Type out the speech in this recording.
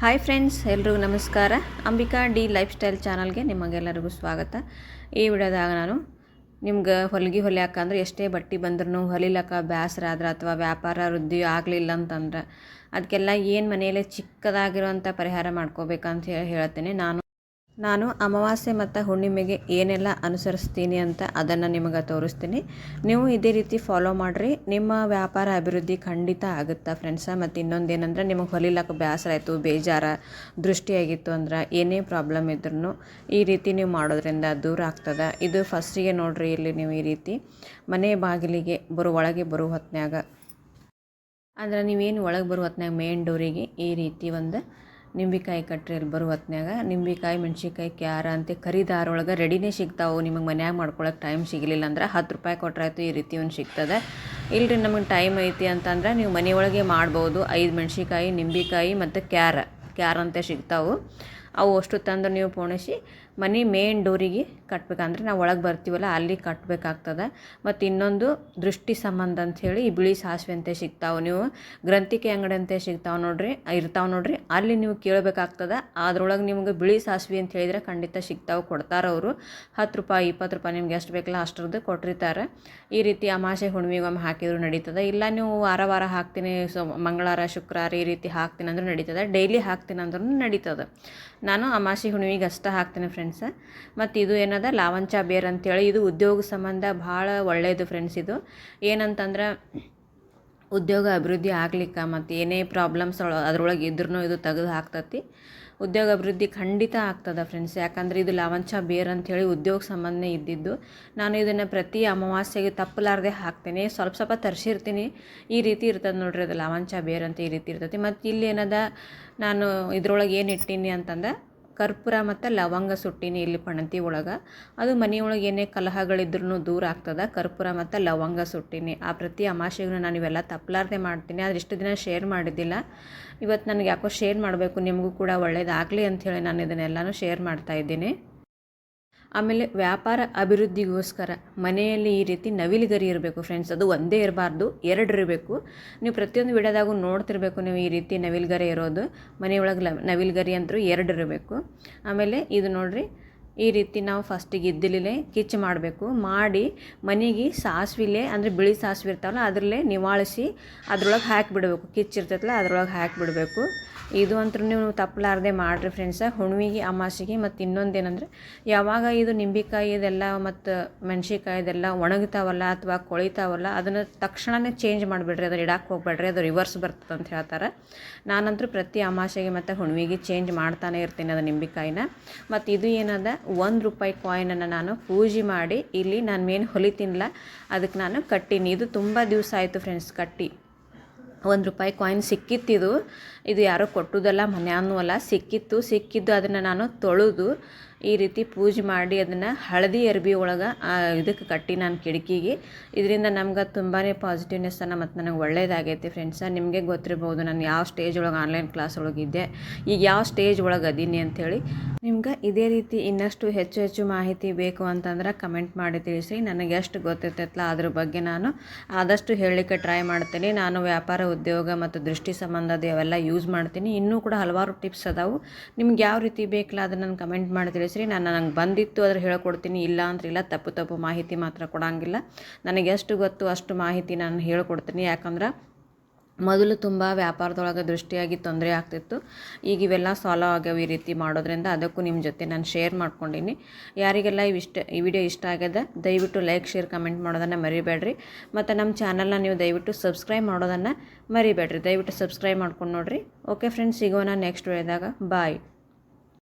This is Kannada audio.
ಹಾಯ್ ಫ್ರೆಂಡ್ಸ್ ಎಲ್ರಿಗೂ ನಮಸ್ಕಾರ. ಅಂಬಿಕಾ ಡಿ ಲೈಫ್ ಸ್ಟೈಲ್ ಚಾನಲ್ಗೆ ನಿಮಗೆಲ್ಲರಿಗೂ ಸ್ವಾಗತ. ಈ ವಿಡಿಯೋದಾಗ ನಾನು ನಿಮ್ಗೆ ಹೊಲಿಗೆ ಹೊಲಿಯಾಕಂದ್ರೆ ಎಷ್ಟೇ ಬಟ್ಟೆ ಬಂದ್ರೂ ಹೊಲಿಲಕ್ಕ ಬೇಸರ ಆದ್ರೆ ಅಥವಾ ವ್ಯಾಪಾರ ವೃದ್ಧಿ ಆಗಲಿಲ್ಲ ಅಂತಂದ್ರೆ ಅದಕ್ಕೆಲ್ಲ ಏನು ಮನೆಯಲ್ಲೇ ಚಿಕ್ಕದಾಗಿರುವಂಥ ಪರಿಹಾರ ಮಾಡ್ಕೋಬೇಕಂತ ಹೇಳಿ ಹೇಳ್ತೇನೆ. ನಾನು ನಾನು ಅಮಾವಾಸ್ಯೆ ಮತ್ತು ಹುಣ್ಣಿಮೆಗೆ ಏನೆಲ್ಲ ಅನುಸರಿಸ್ತೀನಿ ಅಂತ ಅದನ್ನು ನಿಮಗೆ ತೋರಿಸ್ತೀನಿ. ನೀವು ಇದೇ ರೀತಿ ಫಾಲೋ ಮಾಡಿರಿ. ನಿಮ್ಮ ವ್ಯಾಪಾರ ಅಭಿವೃದ್ಧಿ ಖಂಡಿತ ಆಗುತ್ತಾ ಫ್ರೆಂಡ್ಸ ಮತ್ತು ಇನ್ನೊಂದು ಏನಂದ್ರೆ ನಿಮಗೆ ಹೊಲಿಲಕ್ಕೆ ಬೇಸರ ಆಯಿತು, ಬೇಜಾರ, ದೃಷ್ಟಿಯಾಗಿತ್ತು ಅಂದ್ರೆ ಏನೇ ಪ್ರಾಬ್ಲಮ್ ಇದ್ರೂ ಈ ರೀತಿ ನೀವು ಮಾಡೋದ್ರಿಂದ ದೂರ ಆಗ್ತದೆ. ಇದು ಫಸ್ಟಿಗೆ ನೋಡಿರಿ ಇಲ್ಲಿ ನೀವು ಈ ರೀತಿ. ಮನೆ ಬಾಗಿಲಿಗೆ ಬರೋ, ಒಳಗೆ ಬರೋ ಹೊತ್ನ್ಯಾಗ. ಅಂದ್ರೆ ನೀವೇನು ಒಳಗೆ ಬರೋ ಹೊತ್ನ್ಯಾಗ ಮೇನ್ ಡೋರಿಗೆ ಈ ರೀತಿ ಒಂದು ನಿಂಬೆಕಾಯಿ ಕಟ್ರಿ ಇಲ್ಲಿ ಬರೋ ಹೊತ್ನ್ಯಾಗ ನಿಂಬೆಕಾಯಿ, ಮೆಣ್ಸಿನ್ಕಾಯಿ, ಕ್ಯಾರ ಅಂತ ಖರೀದಾರೊಳಗೆ ರೆಡಿನೇ ಸಿಗ್ತಾವೆ. ನಿಮಗೆ ಮನ್ಯಾಗ ಮಾಡ್ಕೊಳಕ್ಕೆ ಟೈಮ್ ಸಿಗಲಿಲ್ಲ ಅಂದ್ರೆ ಹತ್ತು ರೂಪಾಯಿ ಕೊಟ್ರಾಯ್ತು, ಈ ರೀತಿ ಒಂದು ಸಿಗ್ತದೆ. ಇಲ್ಲರಿ ನಮಗೆ ಟೈಮ್ ಐತಿ ಅಂತಂದ್ರೆ ನೀವು ಮನೆಯೊಳಗೆ ಮಾಡ್ಬೋದು. ಐದು ಮೆಣ್ಸಿನ್ಕಾಯಿ, ನಿಂಬೆಕಾಯಿ ಮತ್ತು ಕ್ಯಾರ. ಕ್ಯಾರ ಅಂತ ಸಿಗ್ತಾವೆ. ಅವು ಅಷ್ಟು ತಂದು ನೀವು ಪೋಣಿಸಿ ಮನೆ ಮೇನ್ ಡೋರಿಗೆ ಕಟ್ಬೇಕಂದ್ರೆ ನಾವು ಒಳಗೆ ಬರ್ತೀವಲ್ಲ, ಅಲ್ಲಿ ಕಟ್ಟಬೇಕಾಗ್ತದೆ ಮತ್ತು ಇನ್ನೊಂದು ದೃಷ್ಟಿ ಸಂಬಂಧ ಅಂಥೇಳಿ ಈ ಬಿಳಿ ಸಾಸಿವೆ ಅಂತ ಸಿಗ್ತಾವೆ ನೀವು. ಗ್ರಂಥಿಕೆ ಅಂಗಡಿ ಅಂತ ಸಿಗ್ತಾವೆ ನೋಡ್ರಿ ಇರ್ತಾವೆ ನೋಡ್ರಿ. ಅಲ್ಲಿ ನೀವು ಕೇಳಬೇಕಾಗ್ತದೆ, ಅದ್ರೊಳಗೆ ನಿಮ್ಗೆ ಬಿಳಿ ಸಾಸಿವೆ ಅಂತ ಹೇಳಿದ್ರೆ ಖಂಡಿತ ಸಿಗ್ತಾವೆ, ಕೊಡ್ತಾರೆ ಅವರು. ಹತ್ತು ರೂಪಾಯಿ, ಇಪ್ಪತ್ತು ರೂಪಾಯಿ ನಿಮ್ಗೆ ಎಷ್ಟು ಬೇಕಲ್ಲ ಅಷ್ಟರದ್ದು ಕೊಟ್ಟಿರ್ತಾರೆ. ಈ ರೀತಿ ಅಮಾಸೆ ಹುಣ್ಣಿಮೆಗೊಮ್ಮೆ ಹಾಕಿದ್ರು ನಡೀತದೆ. ಇಲ್ಲ ನೀವು ವಾರ ವಾರ ಹಾಕ್ತೀನಿ, ಸೊ ಮಂಗಳವಾರ, ಶುಕ್ರವಾರ ಈ ರೀತಿ ಹಾಕ್ತೀನಿ ಅಂದ್ರೂ ನಡೀತದೆ. ಡೈಲಿ ಹಾಕ್ತೀನಿ ಅಂದ್ರೂ ನಡೀತದೆ. ನಾನು ಅಮಾಸೆ ಹುಣ್ಣಿಮೆಗೆ ಅಷ್ಟೇ ಹಾಕ್ತೀನಿ ಫ್ರೆಂಡ್ಸ ಮತ್ತು ಇದು ಏನದ? ಲಾವಂಚ ಬೇರ್ ಅಂತೇಳಿ. ಇದು ಉದ್ಯೋಗ ಸಂಬಂಧ ಭಾಳ ಒಳ್ಳೆಯದು ಫ್ರೆಂಡ್ಸ್ ಇದು. ಏನಂತಂದ್ರೆ, ಉದ್ಯೋಗ ಅಭಿವೃದ್ಧಿ ಆಗ್ಲಿಕ್ಕೆ ಮತ್ತು ಏನೇ ಪ್ರಾಬ್ಲಮ್ಸ್ ಅದರೊಳಗೆ ಇದ್ರೂ ಇದು ತೆಗೆದು ಹಾಕ್ತತಿ. ಉದ್ಯೋಗ ಅಭಿವೃದ್ಧಿ ಖಂಡಿತ ಆಗ್ತದೆ ಫ್ರೆಂಡ್ಸ್ ಯಾಕಂದರೆ ಇದು ಲಾವಂಚ ಬೇರ್ ಅಂಥೇಳಿ ಉದ್ಯೋಗ ಸಂಬಂಧ ಇದ್ದಿದ್ದು. ನಾನು ಇದನ್ನು ಪ್ರತಿ ಅಮಾವಾಸ್ಯೆಗೆ ತಪ್ಪಲಾರದೆ ಹಾಕ್ತೇನೆ. ಸ್ವಲ್ಪ ಸ್ವಲ್ಪ ತರಿಸಿರ್ತೀನಿ. ಈ ರೀತಿ ಇರ್ತದೆ ನೋಡ್ರಿ ಅದು ಲಾವಂಚ ಬೇರ್ ಅಂತ ಈ ರೀತಿ ಇರ್ತೈತಿ. ಮತ್ತು ಇಲ್ಲಿ ಏನದ? ನಾನು ಇದ್ರೊಳಗೆ ಏನು ಇಟ್ಟೀನಿ ಅಂತಂದ್ರೆ ಕರ್ಪೂರ ಮತ್ತು ಲವಂಗ ಸುಟ್ಟಿನಿ ಇಲ್ಲಿ ಪಣತಿ ಒಳಗೆ. ಅದು ಮನೆಯೊಳಗೆ ಏನೇ ಕಲಹಗಳಿದ್ರೂ ದೂರ ಆಗ್ತದೆ. ಕರ್ಪೂರ ಮತ್ತು ಲವಂಗ ಸುಟ್ಟಿನಿ. ಆ ಪ್ರತಿ ಅಮಾಸೆಗೂ ನಾನು ಇವೆಲ್ಲ ತಪ್ಪಲಾರ್ದೆ ಮಾಡ್ತೀನಿ. ಆದರೆ ಇಷ್ಟು ದಿನ ಶೇರ್ ಮಾಡಿದ್ದಿಲ್ಲ. ಇವತ್ತು ನನಗೆ ಯಾಕೋ ಶೇರ್ ಮಾಡಬೇಕು. ನಿಮಗೂ ಕೂಡ ಒಳ್ಳೇದಾಗಲಿ ಅಂಥೇಳಿ ನಾನು ಇದನ್ನೆಲ್ಲನೂ ಶೇರ್ ಮಾಡ್ತಾ ಇದ್ದೀನಿ. ಆಮೇಲೆ ವ್ಯಾಪಾರ ಅಭಿವೃದ್ಧಿಗೋಸ್ಕರ ಮನೆಯಲ್ಲಿ ಈ ರೀತಿ ನವಿಲುಗರಿ ಇರಬೇಕು ಫ್ರೆಂಡ್ಸ್ ಅದು ಒಂದೇ ಇರಬಾರ್ದು, ಎರಡು ಇರಬೇಕು. ನೀವು ಪ್ರತಿಯೊಂದು ವಿಡಿಯೋದಾಗೂ ನೋಡ್ತಿರ್ಬೇಕು ನೀವು ಈ ರೀತಿ ನವಿಲುಗರಿ ಇರೋದು. ಮನೆಯೊಳಗೆ ನವಿಲುಗರಿ ಅಂತೂ ಎರಡು ಇರಬೇಕು. ಆಮೇಲೆ ಇದು ನೋಡಿರಿ ಈ ರೀತಿ ನಾವು ಫಸ್ಟಿಗೆ ಇದ್ದಿಲೇ ಕಿಚ್ಚು ಮಾಡಬೇಕು. ಮಾಡಿ ಮನೆಗೆ ಸಾಸಿವೆಲೆ, ಅಂದರೆ ಬಿಳಿ ಸಾಸಿವೆ ಇರ್ತಾವಲ್ಲ, ಅದರಲ್ಲೇ ನಿವಾಳಿಸಿ ಅದ್ರೊಳಗೆ ಹಾಕಿಬಿಡ್ಬೇಕು. ಕಿಚ್ಚಿರ್ತೈತಲ್ಲ ಅದ್ರೊಳಗೆ ಹಾಕಿಬಿಡ್ಬೇಕು. ಇದು ಅಂತೂ ನೀವು ತಪ್ಪಲಾರ್ದೆ ಮಾಡಿರಿ ಫ್ರೆಂಡ್ಸ ಹುಣ್ವಿಗೆ ಅಮಾಸಿಗೆ ಮತ್ತು ಇನ್ನೊಂದು ಏನಂದರೆ ಯಾವಾಗ ಇದು ನಿಂಬೆಕಾಯಿ ಇದೆಲ್ಲ ಮತ್ತು ಮೆಣ್ಸಿನ್ಕಾಯಿ ಇದೆಲ್ಲ ಒಣಗ್ತಾವಲ್ಲ ಅಥವಾ ಕೊಳಿತಾವಲ್ಲ, ಅದನ್ನು ತಕ್ಷಣವೇ ಚೇಂಜ್ ಮಾಡಿಬಿಡ್ರಿ, ಅದನ್ನು ಇಡಕ್ಕೆ ಹೋಗ್ಬೇಡ್ರಿ, ಅದು ರಿವರ್ಸ್ ಬರ್ತದೆ ಅಂತ ಹೇಳ್ತಾರೆ. ನಾನಂತೂ ಪ್ರತಿ ಅಮಾಸೆಗೆ ಮತ್ತು ಹುಣ್ವಿಗೆ ಚೇಂಜ್ ಮಾಡ್ತಾನೆ ಇರ್ತೀನಿ ಅದು ನಿಂಬೆಕಾಯಿನ. ಮತ್ತು ಇದು ಏನದ? ಒಂದು ರೂಪಾಯಿ ಕಾಯಿನನ್ನು ನಾನು ಪೂಜೆ ಮಾಡಿ, ಇಲ್ಲಿ ನಾನು ಮೇನ್ ಹೊಲಿತೀನಿಲ್ಲ ಅದಕ್ಕೆ ನಾನು ಕಟ್ಟೀನಿ ಇದು ತುಂಬ ದಿವಸ ಆಯಿತು ಫ್ರೆಂಡ್ಸ್ ಕಟ್ಟಿ. ಒಂದು ರೂಪಾಯಿ ಕಾಯಿನ್ ಸಿಕ್ಕಿತ್ತಿದು ಇದು. ಯಾರೋ ಕೊಟ್ಟುದಲ್ಲ ಮನ್ಯಾನೂ ಅಲ್ಲ ಸಿಕ್ಕಿತ್ತು. ಸಿಕ್ಕಿದ್ದು ಅದನ್ನು ನಾನು ತೊಳೆದು ಈ ರೀತಿ ಪೂಜೆ ಮಾಡಿ ಅದನ್ನು ಹಳದಿ ಅರ್ಬಿ ಒಳಗೆ ಇದಕ್ಕೆ ಕಟ್ಟಿ ನಾನು ಕಿಟಕಿಗೆ. ಇದರಿಂದ ನಮ್ಗೆ ತುಂಬಾ ಪಾಸಿಟಿವ್ನೆಸ್ ಅನ್ನ ಮತ್ತು ನನಗೆ ಒಳ್ಳೇದಾಗೈತಿ ಫ್ರೆಂಡ್ಸ ನಿಮಗೆ ಗೊತ್ತಿರ್ಬೋದು ನಾನು ಯಾವ ಸ್ಟೇಜ್ ಒಳಗೆ ಆನ್ಲೈನ್ ಕ್ಲಾಸ್ ಒಳಗಿದ್ದೆ ಈಗ ಯಾವ ಸ್ಟೇಜ್ ಒಳಗೆ ಅದೀನಿ ಅಂಥೇಳಿ ನಿಮ್ಗೆ ಇದೇ ರೀತಿ ಇನ್ನಷ್ಟು ಹೆಚ್ಚು ಹೆಚ್ಚು ಮಾಹಿತಿ ಬೇಕು ಅಂತಂದ್ರೆ ಕಮೆಂಟ್ ಮಾಡಿ ತಿಳಿಸಿ ನನಗೆ ಎಷ್ಟು ಗೊತ್ತಿರ್ತೈತಲ್ಲ ಅದ್ರ ಬಗ್ಗೆ ನಾನು ಆದಷ್ಟು ಹೇಳಲಿಕ್ಕೆ ಟ್ರೈ ಮಾಡ್ತೀನಿ. ನಾನು ವ್ಯಾಪಾರ ಉದ್ಯೋಗ ಮತ್ತು ದೃಷ್ಟಿ ಸಂಬಂಧದ ಅವೆಲ್ಲ ಯೂಸ್ ಮಾಡ್ತೀನಿ. ಇನ್ನೂ ಕೂಡ ಹಲವಾರು ಟಿಪ್ಸ್ ಅದಾವು. ನಿಮ್ಗೆ ಯಾವ ರೀತಿ ಬೇಕಲ್ಲ ಅದನ್ನು ನಾನು ಕಮೆಂಟ್ ಮಾಡಿ ತಿಳಿಸ್ರಿ ನಾನು ನಂಗೆ ಬಂದಿತ್ತು ಅದ್ರ ಹೇಳ್ಕೊಡ್ತೀನಿ. ಇಲ್ಲ ಅಂದ್ರೆ ಇಲ್ಲ, ತಪ್ಪು ತಪ್ಪು ಮಾಹಿತಿ ಮಾತ್ರ ಕೊಡೋಂಗಿಲ್ಲ. ನನಗೆ ಎಷ್ಟು ಗೊತ್ತು ಅಷ್ಟು ಮಾಹಿತಿ ನಾನು ಹೇಳ್ಕೊಡ್ತೀನಿ. ಯಾಕಂದ್ರೆ ಮೊದಲು ತುಂಬ ವ್ಯಾಪಾರದೊಳಗೆ ದೃಷ್ಟಿಯಾಗಿ ತೊಂದರೆ ಆಗ್ತಿತ್ತು. ಈಗ ಇವೆಲ್ಲ ಸಾಲ್ವ್ ಆಗ್ಯಾವ ಈ ರೀತಿ ಮಾಡೋದ್ರಿಂದ ಅದಕ್ಕೂ ನಿಮ್ಮ ಜೊತೆ ನಾನು ಶೇರ್ ಮಾಡ್ಕೊಂಡೀನಿ. ಯಾರಿಗೆಲ್ಲ ಇವಿಷ್ಟ ಈ ವಿಡಿಯೋ ಇಷ್ಟ ಆಗ್ಯದ, ದಯವಿಟ್ಟು ಲೈಕ್ ಶೇರ್ ಕಮೆಂಟ್ ಮಾಡೋದನ್ನು ಮರಿಬೇಡ್ರಿ. ಮತ್ತು ನಮ್ಮ ಚಾನಲ್ನ ನೀವು ದಯವಿಟ್ಟು ಸಬ್ಸ್ಕ್ರೈಬ್ ಮಾಡೋದನ್ನು ಮರಿಬೇಡ್ರಿ. ದಯವಿಟ್ಟು ಸಬ್ಸ್ಕ್ರೈಬ್ ಮಾಡ್ಕೊಂಡು ನೋಡಿರಿ. ಓಕೆ ಫ್ರೆಂಡ್ಸ್ ಸಿಗೋಣ ನೆಕ್ಸ್ಟ್ ವೇದಾಗ ಬಾಯ್